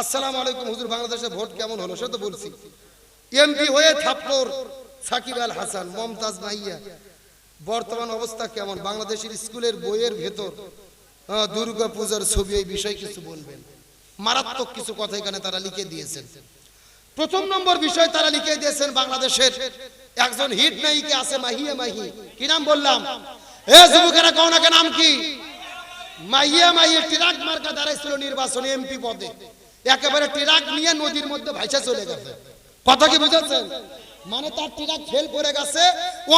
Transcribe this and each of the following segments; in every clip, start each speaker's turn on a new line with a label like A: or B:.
A: আসসালামু আলাইকুম, হুজুর বাংলাদেশে ভোট কেমন হলো সে তো বলছি। এমপি হয়ে থাপ্পর সাকিব আল হাসান, মমতাজ মাইয়া। বর্তমান অবস্থা কেমন? বাংলাদেশের স্কুলের বইয়ের ভেতর দুর্গা পূজার ছবি, এই বিষয়ে কিছু বলবেন? মারাত্মক কিছু কথা এখানে তারা লিখে দিয়েছেন। প্রথম নম্বর বিষয় তারা লিখে দিয়েছেন বাংলাদেশের একজন হিট নায়িকা আছে, মাহিয়া মাহি। কি নাম বললাম? এ যুবকেরা কওনাকে নাম কি? মাহিয়া মাহিয়া ট্রাক মার্কা দাঁড়াইছিল নির্বাচনে এমপি পদে। একেবারে ট্রাক নিয়ে নদীর মধ্যে ভাইসা চলে গেছে। কথা কি বুঝেছেন? মানে তার ট্রাক ফেল করে গেছে,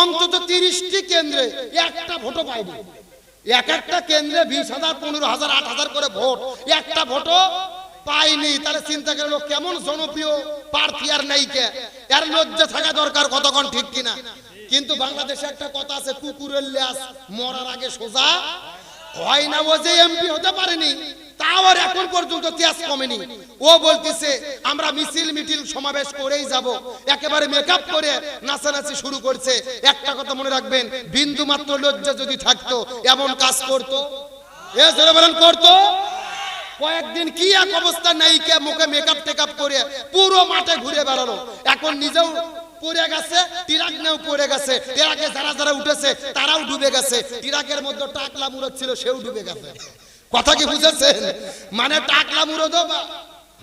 A: অন্তত তিরিশটি কেন্দ্রে একটা ভোটও পায়নি। এক একটা কেন্দ্রে বিশ হাজার, পনেরো হাজার, আট হাজার করে ভোট। একটা ভোটও পাইনি তাহলে চিন্তা করে কেমন জনপ্রিয়? প্রার্থী আর নেই কে? এর লজ্জা থাকা দরকার কতক্ষণ ঠিক কিনা? কিন্তু বাংলাদেশে একটা কথা আছে, কুকুরের ল্যাস মরার আগে সোজা। হয় না ও যে এমপি হতে পারেনি বিন্দু মাত্র লজ্জা যদি থাকতো, এমন কাজ করতো। বলেন, করতো? কয়েকদিন কি এক অবস্থা নাই কে মুখে মেকআপ টেকআপ করে পুরো মাঠে ঘুরে বেড়ালো। এখন নিজেও গেছে যারা যারা উঠেছে, তারাও ডুবে গেছে। টিরাকের মধ্যে টাকলা মুরত ছিল সেও ডুবে গেছে। কথা কি বুঝেছেন? মানে টাকলা মুরদ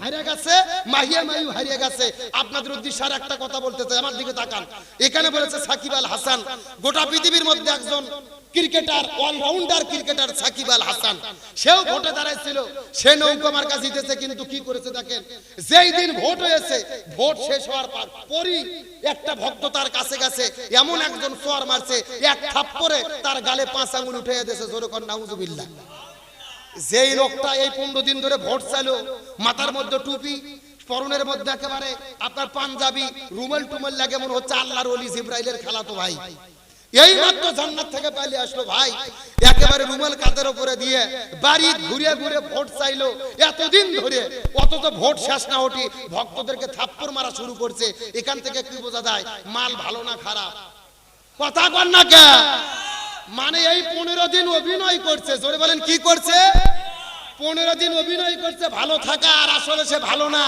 A: হারিয়ে গেছে, মাহিয়া মায়ু হারিয়ে গেছে। আপনাদের উদ্দেশ্যে আর একটা কথা বলতে চাই, আমার দিকে তাকান। এখানে বলেছে সাকিব আল হাসান, গোটা পৃথিবীর মধ্যে একজন cricketer, all rounder cricketer Shakib Al Hasan. সেও ভোটে দাঁড়াইছিল, সে নৌকা মার্কা জিতেছে, কিন্তু কি করেছে দেখেন? যেই দিন ভোট হয়েছে, ভোট শেষ হওয়ার পর পরই একটা ভক্ত তার কাছে গেছে, এমন একজন সোয়ার মারছে, এক থাপ্পড়ে তার গালে পাঁচ আঙুল উঠে দিয়েছে যেই লোকটা এই পনেরো দিন ধরে ভোট চাইলো, মাথার মধ্যে টুপি, পরনের মধ্যে একেবারে আপনার পাঞ্জাবি, রুমেল টুমেল লাগে মনে হচ্ছে আল্লাহর অলি জিব্রাইলের খেলা তো ভাই। এই মাত্র জান্নাত থেকে পালিয়ে আসলো ভাই, একেবারে রুমাল কাঁধের উপরে দিয়ে বাড়ি ঘুরে ঘুরে ভোট চাইলো। এতদিন ধরে অত তো ভোট শেষ না ওঠি ভক্তদেরকে থাপ্পড় মারা শুরু করছে। এখান থেকে কি বোঝা যায়? মাল ভালো না খারাপ। কথা কর না কে মানে এই পনেরো দিন অভিনয় করছে। জোরে বলেন, কি করছে? পনেরো দিন অভিনয় করছে, ভালো থাকা আর আসলে সে ভালো না।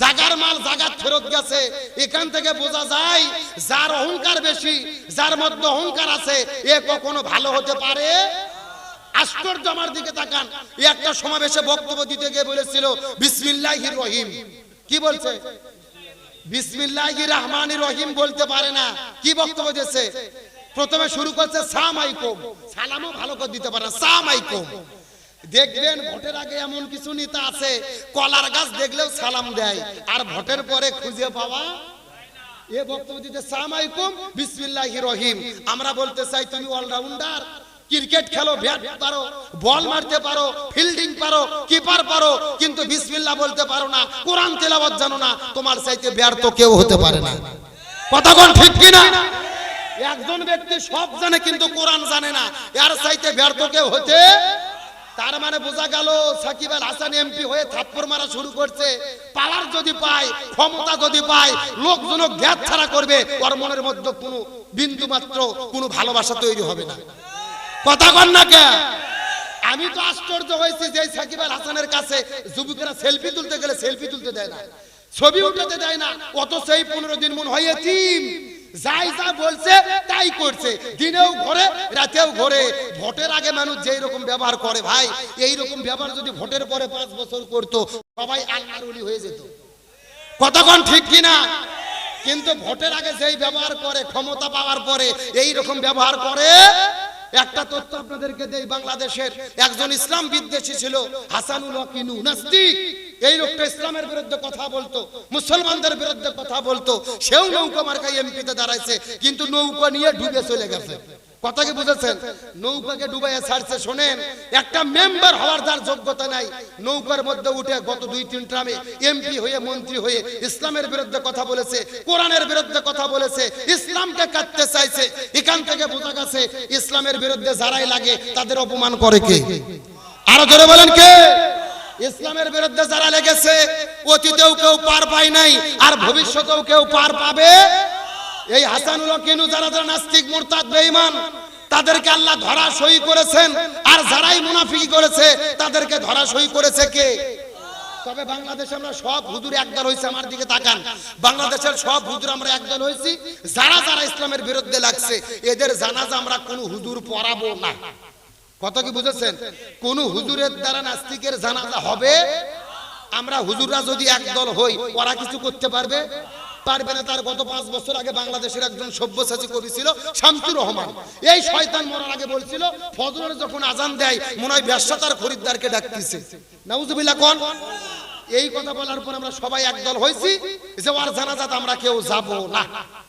A: জাগার মাল জাগার ফেরত গেছে। এখান থেকে বোঝা যায়, যার অহংকার বেশি, যার মধ্যে অহংকার আছে, এ কখনো ভালো হতে পারে? আশ্চর্য আমার দিকে তাকান। একটা সমাবেশে বক্তব্য দিতে গিয়ে বলেছিল, বিসমিল্লাহির রহিম। কি বলছে? বিসমিল্লাহির রহমানির রহিম বলতে পারে না। কি বক্তব্য দিয়েছে? প্রথমে শুরু করছে সামাইকুম সালামও ভালো করে দিতে পারে সামাইকুম দেখবেন, ভোটের আগে এমন কিছু নেতা আছে, কলার গাছ দেখলেও সালাম দেয়, আর ভোটের পরে খুঁজে পাওয়া এ বক্তব্য দিতে সালামাইকুম বিসমিল্লাহির রহিম। আমরা বলতে চাই, তুমি অলরাউন্ডার, ক্রিকেট খেলো, ব্যাট পারো, বল মারতে পারো, ফিল্ডিং পারো, কিপার পারো, কিন্তু বিসমিল্লাহ বলতে পারো না, কোরআন তেলাওয়াত জানো না, তোমার চাইতে ব্যর্থ কেউ হতে পারে না। কথা কোন ঠিক কি না একজন ব্যক্তি সব জানে, কিন্তু কোরআন জানে না। এর চাইতে ব্যর্থ কেউ হতে তার মানে বোঝা গেল সাকিব আল হাসান এমপি হয়ে থাপ্পড় মারা শুরু করছে। পালার যদি পায়, ক্ষমতা যদি পায় লোকজন গ্যাপ ছাড়া করবে। ওর মনের মধ্যে কোনো বিন্দু মাত্র কোনো ভালোবাসা তৈরি হবে না। কথা কন না কে? আমি তো আশ্চর্য হয়েছি যে সাকিব আল হাসানের কাছে যুবকেরা সেলফি তুলতে গেলে সেলফি তুলতে দেয় না। ছবি উঠাতে দেয় না। অত সেই পনেরো দিন মন হয় টিম যাই যা বলছে, তাই করছে। দিনেও ঘরে, রাতেও ঘরে। ভোটের আগে মানুষ যেই রকম ব্যবহার করে, ভাই, এই রকম ব্যবহার যদি ভোটের পরে পাঁচ বছর করতো, সবাই আল্লাহর উলি হয়ে যেত। কতক্ষণ ঠিক কিনা? কিন্তু ভোটের আগে যেই ব্যবহার করে, ক্ষমতা পাওয়ার পরে, এই রকম ব্যবহার করে একটা তথ্য আপনাদেরকে দেই, বাংলাদেশের একজন ইসলাম বিদ্বেষী ছিল, হাসানুল হকিনু নাস্তিক। এই লোকটা ইসলামের বিরুদ্ধে কথা বলতো, মুসলমানদের বিরুদ্ধে কথা বলতো, সেও নৌকা মার্কায় এমপিতে দাঁড়াইছে, কিন্তু নৌকা নিয়ে ডুবে চলে গেছে। কথা কি বুঝেছেন? নৌকাকে ডুবাইয়া ছাড়ছে, শোনেন, একটা মেম্বার হওয়ার যার যোগ্যতা নাই। নৌকার মধ্যে উঠে গত দুই, তিন ট্রামে এমপি হয়ে, মন্ত্রী হয়ে ইসলামের বিরুদ্ধে কথা বলেছে, কোরআনের বিরুদ্ধে কথা বলেছে, ইসলামকে কাটতে চাইছে। এখান থেকে বোঝা গেছে, ইসলামের বিরুদ্ধে যারাই লাগে, তাদের অপমান করে কে? আরও ধরে বলেন কে? ইসলামের বিরুদ্ধে যারা লেগেছে, অতীতেও কেউ পার পায় নাই, আর ভবিষ্যতেও কেউ পার পাবে এই হাসানুল কেনু যারা যারা নাস্তিক, মোরতাদ, বেঈমান, তাদেরকে আল্লাহ ধরা সই করেছেন। আর যারাই মুনাফিকি করেছে, তাদেরকে ধরা সই করেছে কে? তবে বাংলাদেশে আমরা সব হুজুর একদল আমার দিকে তাকান। বাংলাদেশের সব হুজুর আমরা একদল হয়েছি যারা যারা ইসলামের বিরুদ্ধে লাগছে, এদের জানাজা আমরা কোনো হুজুর পড়াবো না। কত কি বুঝেছেন? কোন হুজুরের দ্বারা নাস্তিকের জানাজা হবে? আমরা হুজুররা যদি একদল হই, ওরা কিছু করতে পারবে? পারবে না, তার গত পাঁচ বছর আগে বাংলাদেশের একজন সভ্যসাচী কবি ছিল শামসুর রহমান। এই শয়তান মরার আগে বলছিল, ফজরের যখন আজান দেয়, মনে হয় ব্যবসা তার খরিদ্দারকে ডাকতেছে। নাউজুবিল্লাহ, কোন? এই কথা বলার পর আমরা সবাই একদল হয়েছি যে ওর জানাজাত আমরা কেউ যাব না।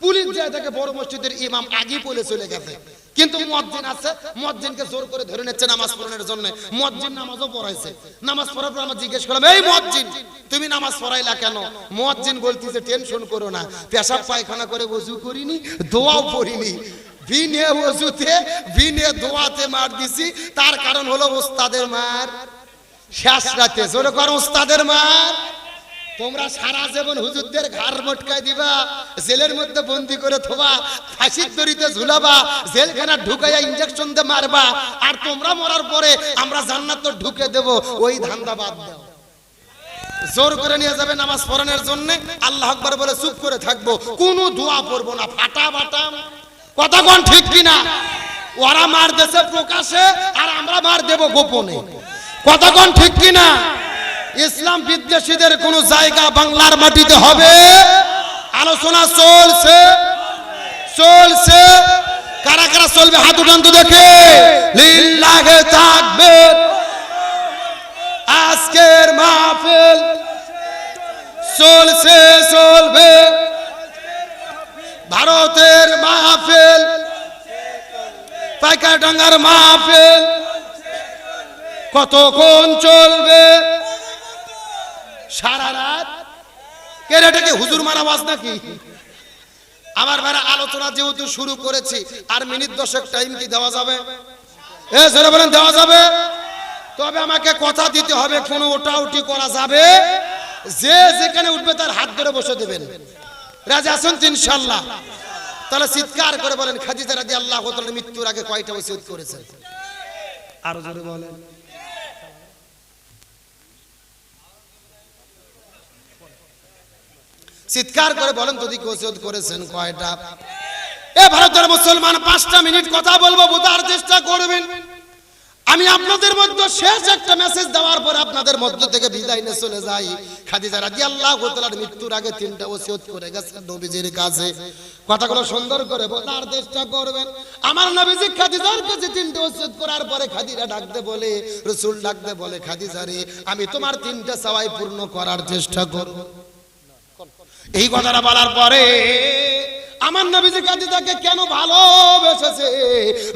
A: পুলিশ যায় তাকে বড় মসজিদের ইমাম আগে বলে চলে গেছে। কিন্তু মুয়াজ্জিন আছে মুয়াজ্জিনকে জোর করে ধরে নিচ্ছে নামাজ পড়ানোর জন্য। মুয়াজ্জিন নামাজও পড়াইছে। নামাজ পড়ার পর আমরা জিজ্ঞেস করলাম, এই মুয়াজ্জিন তুমি নামাজ পড়াইলা কেন? মুয়াজ্জিন বলতিছে, টেনশন করো না। পেশাব পায়খানা করে ওযু করিনি, দোয়াও পড়িনি। বিনে ওযুতে, বিনে দোয়াতে মার দিছি। তার কারণ হলো ওস্তাদের মার শেষ রাতে জোরে কর ওস্তাদের মার। তোমরা সারা জীবন হুজুরদের ঘাড় মটকায় দিবা, জেলের মধ্যে বন্দি করে থোবা, ফাঁসির দড়িতে ঝুলাবা জেলখানা ঢুকাইয়া ইঞ্জেকশন দিয়ে মারবা। আর তোমরা মরার পরে আমরা জান্নাত তো ঢুকে দেব, ওই ধান্দা বাদ দাও। জোর করে নিয়ে যাবে নামাজ পড়ানোর জন্য, আল্লাহ আকবার বলে, চুপ করে থাকব, কোনো দোয়া পড়ব না, ফাটা বাটাম কতক্ষণ ঠিক কিনা? ওরা মার দেশে প্রকাশে, আর আমরা মার দেব গোপনে। কতক্ষণ ঠিক কিনা? ইসলাম বিদ্বেষীদের কোন জায়গা বাংলার মাটিতে হবে? আলোচনা চলছে। চলছে। কারা কারা চলবে হাত উঠান তো দেখে। থাকবে। আজকের মাহফিল চলছে, চলবে। ভারতের মাহফিল, পাইকারডাঙ্গার মাহফিল। কতক্ষণ চলবে? সারা রাত? কেন এটা কি হুজুর মারা আওয়াজ নাকি? আমার ভাইরা, আলোচনা যেহেতু শুরু করেছি, আর মিনিট দশেক টাইম কি দেওয়া যাবে? এ বলেন, দেওয়া যাবে? তবে আমাকে কথা দিতে হবে, কোনো ওটা উটি করা যাবে? যে যেখানে উঠবে তার হাত ধরে বসে দেবেন। রাজা আসুন ইনশাল্লাহ তাহলে চিৎকার করে বলেন, খাদিজা রাজি আল্লাহ মৃত্যুর আগে কয়টা ওসিয়ত করেছেন? আরও বলেন। চিৎকার করে বলেন যদি ওসিয়ত করেছেন কয়টা? এ ভারতের মুসলমান, পাঁচটা মিনিট কথা বলব, বোঝার চেষ্টা করবেন। আমি আপনাদের মধ্যে শেষ একটা মেসেজ দেওয়ার পর আপনাদের মধ্য থেকে বিদায় নিয়ে চলে যাই। খাদিজা রাদিয়াল্লাহু তাআলার মৃত্যুর আগে তিনটা ওসিয়ত করে গেছেন নবীজির কাছে। কথাগুলো সুন্দর করে বলার চেষ্টা করবেন। আমার নবীজি খাদিজার কাছে তিনটা ওসিয়ত করার পরে খাদিজা ডাকতে বলে, রাসূল ডাকতে বলে, খাদিজা রে, আমি তোমার তিনটা চাওয়াই পূর্ণ করার চেষ্টা করব। এই কথাটা বলার পরে আমার নবীজি কাদিদাকে কেন ভালোবেসেছে?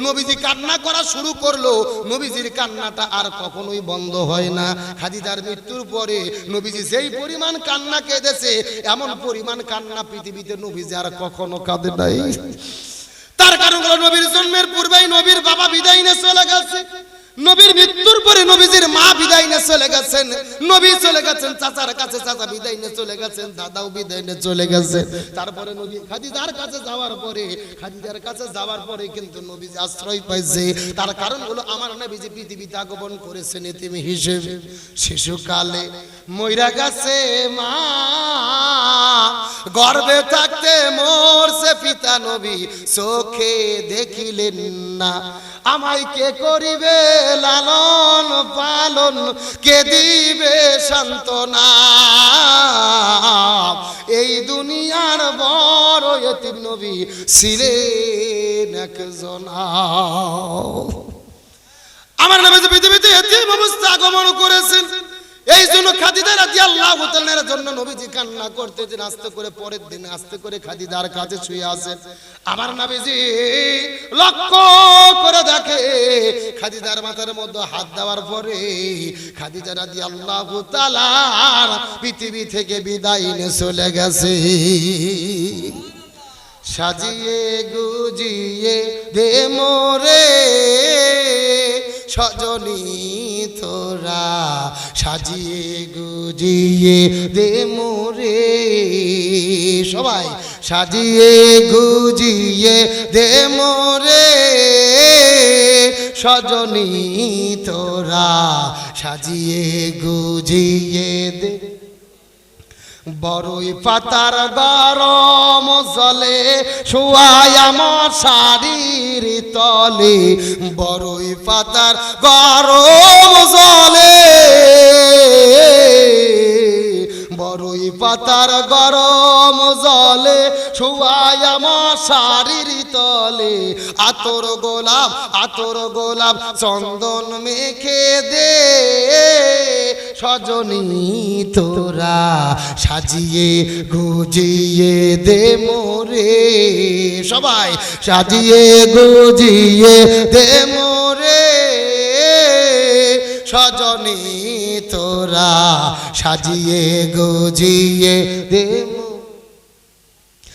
A: নবীজি কান্না করা শুরু করল। নবীজির কান্নাটা আর কখনোই বন্ধ হয় না। খাদিজার মৃত্যুর পরে নবীজি যেই পরিমাণ কান্না কেঁদেছে, এমন পরিমাণ কান্না পৃথিবীতে নবীজি আর কখনো কাঁদে নাই। তার কারণ নবীর জন্মের পূর্বেই নবীর বাবা বিদায় নিয়ে চলে গেছে। নবীর মৃত্যুর পরে নবীজির মা বিদায় নিয়ে চলে গেছেন। নবী চলে গেছেন, চাচার কাছে চাচা বিদায় নিয়ে চলে গেছেন, দাদাও বিদায় নিয়ে চলে গেছে। তারপরে নবী খাদিজার কাছে যাওয়ার পরে, খাদিজার কাছে যাওয়ার পরে কিন্তু নবীজি আশ্রয় পাইছে। তার কারণ হলো আমার নবীজি পৃথিবীতে আগমন করেছেন এতিমি হিসেবে। শিশুকালে মইরা গেছে মা, গর্বে থাকতে মরছে পিতা নবী, চোখে দেখিলেন না। আমায় কে করিবে? লালন পালন কে দিবে সান্ত্বনা? এই দুনিয়ার বড় এতিম নবী একজনা। আমার নামে যে পৃথিবীতে এতিম অবস্থা আগমন করেছেন এই জন্য খাদিজা রাদিয়াল্লাহু তাআলার জন্য নবীজি কান্না করতেছেন আস্তে করে পরের দিন আস্তে করে খাদিজার কাছে শুয়ে আছেন আমার নবীজি লক্ষ্য করে দেখে, খাদিজার মাথার মধ্যে হাত দেওয়ার পরে খাদিজা রাদিয়াল্লাহু তাআলার পৃথিবী থেকে বিদায় নিয়ে চলে গেছে। সাজিয়ে গুজিয়ে দে মোরে। সজনী তোরা সাজিয়ে গুজিয়ে দে মোরে। সবাই সাজিয়ে গুজিয়ে দে মোরে। সজনী তোরা সাজিয়ে গুজিয়ে দে। বড়ই পাতার গরম জলে শুয়াই আমার শাড়ির তলে। বড়ই পাতার গরম জলে। বড়ই পাতার গরম জলে শুয়াই আমার শাড়ির তলে। আতর গোলাপ আতর গোলাপ চন্দন মেখে দে। সজনী তোরা সাজিয়ে, গুজিয়ে দে মোরে। সবাই সাজিয়ে, গুজিয়ে দে মোরে। সজনী তোরা সাজিয়ে গুজিয়ে দে মোরে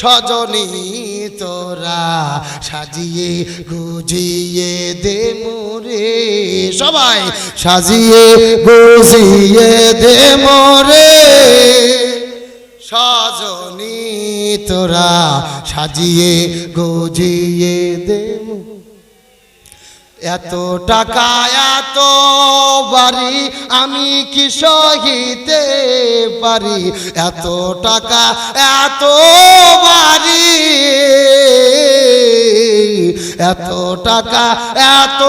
A: সজনী তোরা সাজিয়ে গুজিয়ে দে মোরে। সবাই সাজিয়ে গুজিয়ে দে মোরে। সজনী তোরা সাজিয়ে গুজিয়ে দে মোরে এত টাকা এত বাড়ি আমি কি সহিতে পারি? এত টাকা এত বাড়ি। এত টাকা, এত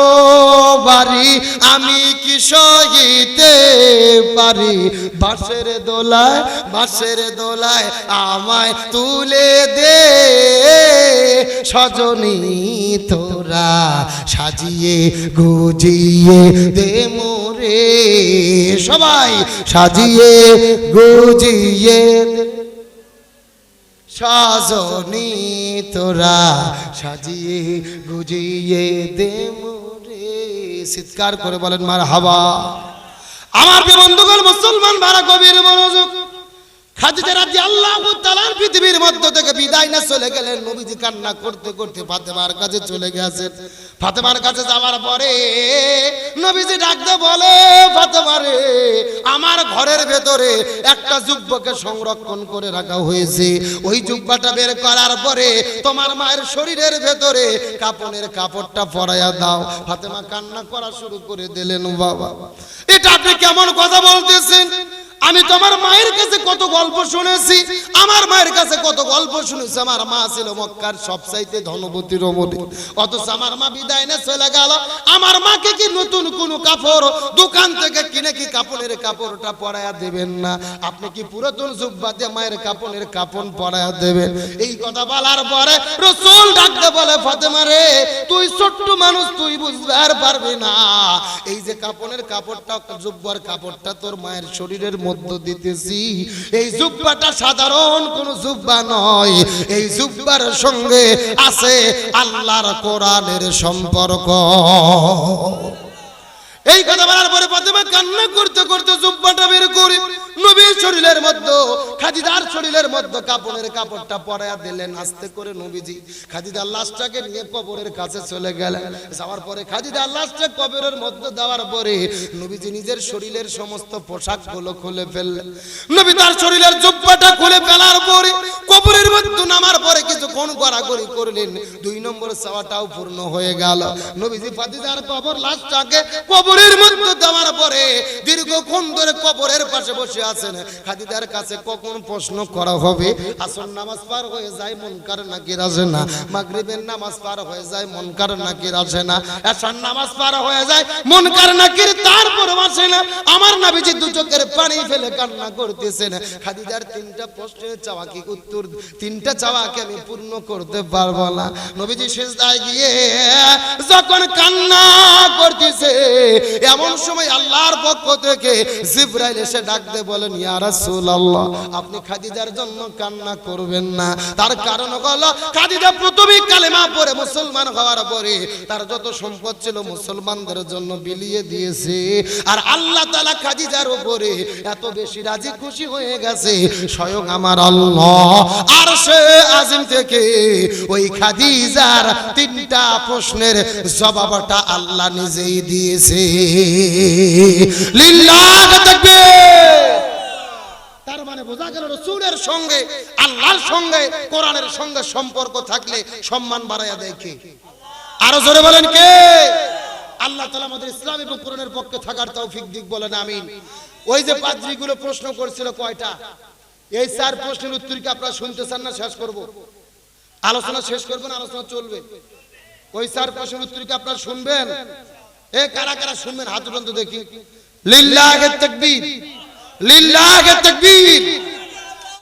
A: বাড়ি আমি কি সহিতে পারি? বাসের দোলায় বাসের দোলায় আমায় তুলে দে। সজনী তোরা সাজিয়ে গুজিয়ে দে মোরে। সবাই সাজিয়ে গুজিয়ে সাজনী তোরা সাজিয়ে গুজিয়ে দে মোরে। চিৎকার করে বলেন মার হাওয়া আমার বন্ধুগণ, মুসলমান ভাড়া কবির মনোযোগ পৃথিবীর থেকে বিদায় না চলে গেলেন নবীজি কান্না করতে করতে ফাতেমার কাছে চলে গেছেন ফাতেমার কাছে যাওয়ার পরে নবীজি ডাকতে বলে, ফাতেমা রে, আমার ঘরের ভেতরে একটা যুব্বকে সংরক্ষণ করে রাখা হয়েছে। ওই যুব্বাটা বের করার পরে তোমার মায়ের শরীরের ভেতরে কাপনের কাপড়টা পরাইয়া দাও। ফাতেমা কান্না করা শুরু করে দিলেন বাবা। এটা আপনি কেমন কথা বলতেছেন? আমি তোমার মায়ের কাছে কত গল্প শুনেছি, আমার মায়ের কাছে কত গল্প শুনেছি, আমার মা ছিল মক্কার সবচাইতে ধনবতী রমণী। অথচ আমার মা বিদায় নিয়ে চলে গেল। আমার মাকে কি নতুন কোন কাপড় দোকান থেকে কিনে কি কাপড়ের কাপড়টা পরায়া দেবেন না? আপনি কি পুরাতন জুব্বা দিয়ে মায়ের কাপড়ের কাপড় পরায়া দেবেন? এই কথা বলার পরে রসুল ডাকতে বলে, ফাতেমা রে, তুই ছোট্ট মানুষ, তুই বুঝতে আর পারবি না। এই যে কাপড়ের কাপড়টা, জুব্বার কাপড়টা তোর মায়ের শরীরের মধ্যে দিতেছি। এই জুব্বাটা সাধারণ কোন জুব্বা নয়। এই জুব্বার সঙ্গে আছে আল্লাহর কোরআনের সম্পর্ক। এই কথা বলার পরে ফাতেমা কান্না করতে করতে জুব্বাটা বের করে। নবীর শরীরের মধ্যে খাদিদার শরীরের মধ্যে কাপড়ের কাপড়টা পরায়া দিলেন। আস্তে করে নবীজি খাদিদার লাশটাকে নিয়ে কবরের কাছে চলে গেলেন। যাওয়ার পরে খাদিদার লাশটা কবরের মধ্যে দেওয়ার পরে নবীজি নিজের শরীরের সমস্ত পোশাকগুলো খুলে ফেললেন। নবী তার শরীরের জুব্বাটা খুলে ফেলার পরে কবরের মধ্যে নামার পরে কিছুক্ষণ গড়াগড়ি করলেন। দুই নম্বর চাওয়াটাও পূর্ণ হয়ে গেল। নবীজি ফাদিদার কবর লাশটাকে কবরের মধ্যে দেওয়ার পরে দীর্ঘক্ষণ ধরে কবরের পাশে বসে আছেন। খাদিদার কাছে কখন প্রশ্ন করা হবে? আসর নামাজ পার হয়ে যায়, মনকার নাকির আসে না? মাগরিবের নামাজ পার হয়ে যায়, মনকার নাকির আসে না? এসার নামাজ পার হয়ে যায়, মনকার নাকির তারপর আসে না। আমার নাবিজি দু চোখের পানি ফেলে কান্না করতেছেন। খাদিদার তিনটা প্রশ্নের চাওয়া কি উত্তর তিনটা চাওয়াকে আমি পূর্ণ করতে পারব না। নবীজি শেষদায় গিয়ে যখন কান্না করতেছে, এমন সময় আল্লাহর পক্ষ থেকে জিব্রাইল এসে ডাকতে বলেন, ইয়া রাসূলুল্লাহ, আপনি খাদিজার জন্য কান্না করবেন না। তার কারণ হলো খাদিজা প্রথমেই কালেমা পড়ে মুসলমান হওয়ার পরে তার যত সম্পদ ছিল মুসলমানদের জন্য বিলিয়ে দিয়েছে। আর আল্লাহ তাআলা খাদিজার উপরে এত বেশি রাজি খুশি হয়ে গেছে। স্বয়ং আমার আল্লাহ আর আজিম থেকে ওই খাদিজার তিনটা প্রশ্নের জবাবটা আল্লাহ নিজেই দিয়েছে। লিল্লাহ তাকবীর। মানে সঙ্গে সম্পর্ক থাকলে সম্মান কে? আরও জোরে বলেন কে? আল্লাহ ইসলাম পক্ষে থাকার তৌফিক দিক বলেন, আমিন। ওই যে পাদ্রীগুলো প্রশ্ন করছিল কয়টা? এই চার প্রশ্নের উত্তর কি আপনারা শুনতে চান না? শেষ করব। আলোচনা শেষ করবেন, আলোচনা চলবে। ওই চার প্রশ্নের উত্তর কি আপনারা শুনবেন? এ, কারা কারা শুনবেন? হাত উঠান তো দেখি। লিল্লাহ তাকবীর। লিল্লাহ তাকবীর।